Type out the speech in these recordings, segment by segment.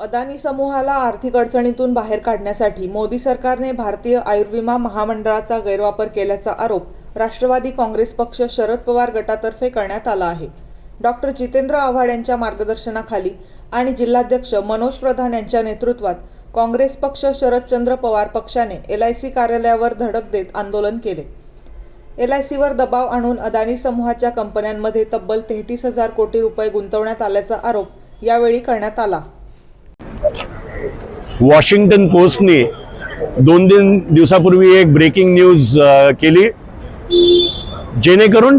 अदानी समूहाला आर्थिक अडचणीतून बाहेर काढण्यासाठी मोदी सरकारने भारतीय आयुर्विमा महामंडळाचा गैरवापर केल्याचा आरोप राष्ट्रवादी काँग्रेस पक्ष शरद पवार गटातर्फे करण्यात आला आहे. डॉक्टर जितेंद्र आव्हाड यांच्या मार्गदर्शनाखाली आणि जिल्हाध्यक्ष मनोज प्रधान यांच्या नेतृत्वात काँग्रेस पक्ष शरदचंद्र पवार पक्षाने एल आय सी कार्यालयावर धडक देत आंदोलन केले. एल आय सीवर दबाव आणून अदानी समूहाच्या कंपन्यांमध्ये तब्बल तेहतीस हजार कोटी रुपये गुंतवण्यात आल्याचा आरोप यावेळी करण्यात आला. वॉशिंग्टन पोस्टने दोन तीन दिवसापूर्वी एक ब्रेकिंग न्यूज केली. जेणेकरून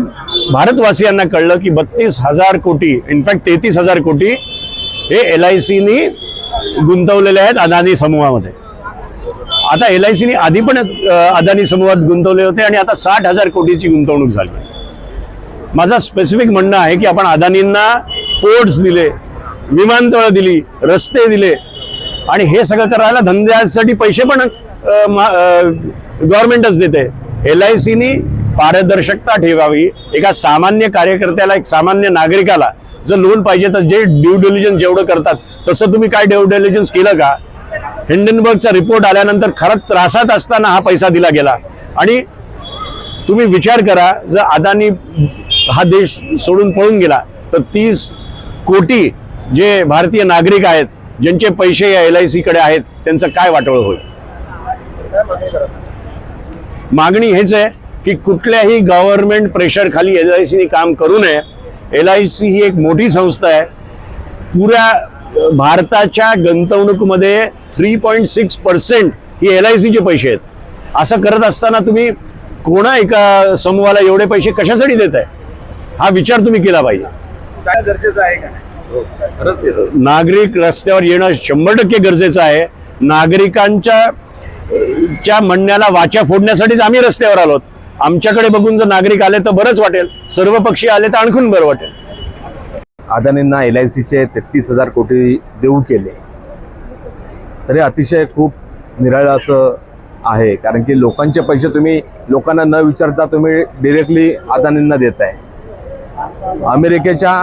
भारतवासियांना कळलं की बत्तीस हजार कोटी इनफॅक्ट तेहतीस हजार कोटी हे एल आय सीनी गुंतवलेले आहेत अदानी समूहामध्ये. आता एल आय सीनी आधी पण अदानी समूहात गुंतवले होते आणि आता साठ हजार कोटीची गुंतवणूक झाली. माझा स्पेसिफिक म्हणणं आहे की आपण अदानींना पोर्ट्स दिले विमानतळ दिली रस्ते दिले आणि हे सगळं करायला धंद्यासाठी पैसे पण गव्हर्नमेंटच देते. एल आय सीनी पारदर्शकता ठेवावी. एका सामान्य कार्यकर्त्याला एक सामान्य नागरिकाला जर लोन पाहिजे तर जे ड्यू डिलिजन्स जेवढं करतात तसं तुम्ही काय ड्यू डिलिजन्स केलं का? हिंडनबर्गचा रिपोर्ट आल्यानंतर खरंच त्रासात असताना हा पैसा दिला गेला. आणि तुम्ही विचार करा जर अदानी हा देश सोडून पळून गेला तर तीस कोटी जे भारतीय नागरिक आहेत ज्यांचे पैसे या एल आयकडे आहेत त्यांचं काय वाटोळ होईल? मागणी हेच आहे की कुठल्याही गव्हर्नमेंट प्रेशर खाली एल आय सीने काम करू नये. एल आय सी ही एक मोठी संस्था आहे. पुऱ्या भारताच्या गुंतवणूकमध्ये थ्री पॉईंट सिक्स पर्सेंट ही एल आय सीचे पैसे आहेत. असं करत असताना तुम्ही कोणा एका समूहाला एवढे पैसे कशासाठी देत आहे हा विचार तुम्ही केला पाहिजे. काय गरजेचं आहे का? हो. नागरिक रस्त्यावर येणं शंभर टक्के गरजेचं आहे. नागरिकांच्या च्या म्हणण्याला वाचा फोडण्यासाठीच आम्ही रस्त्यावर आलो आमच्याकडे बघून जर नागरिक आले तर बरंच वाटेल. सर्व पक्षी आले तर आणखून बरं वाटेल. अदानींना एल आय सीचे तेहतीस हजार कोटी देऊ केले. तरी अतिशय खूप निराळं असं आहे. कारण की लोकांचे पैसे तुम्ही लोकांना न विचारता तुम्ही डिरेक्टली अदानींना देताय. अमेरिकेच्या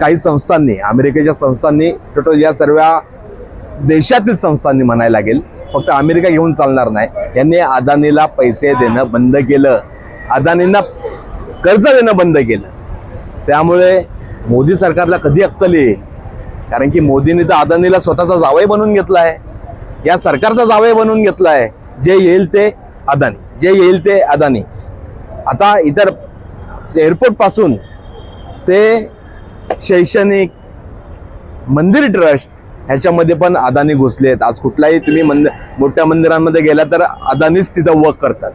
काही संस्थांनी अमेरिकेच्या संस्थांनी टोटल या सर्व देशातील संस्थांनी म्हणायला लागेल फक्त अमेरिका घेऊन चालणार नाही. यांनी अदानीला पैसे देणं बंद केलं. अदानींना कर्ज देणं बंद केलं. त्यामुळे मोदी सरकारला कधी अक्कल येईल? कारण की मोदींनी तर अदानीला स्वतःचा जावई बनवून घेतला आहे या सरकारचा जावई बनवून घेतला आहे जे येईल ते अदानी. जे येईल ते अदानी. आता इतर एअरपोर्टपासून ते शैक्षणिक मंदिर ट्रस्ट ह्याच्यामध्ये पण अदानी घुसले आहेत आज कुठलाही तुम्ही मंदिर मोठ्या मंदिरांमध्ये गेला तर अदानीच तिथं वर्क करतात.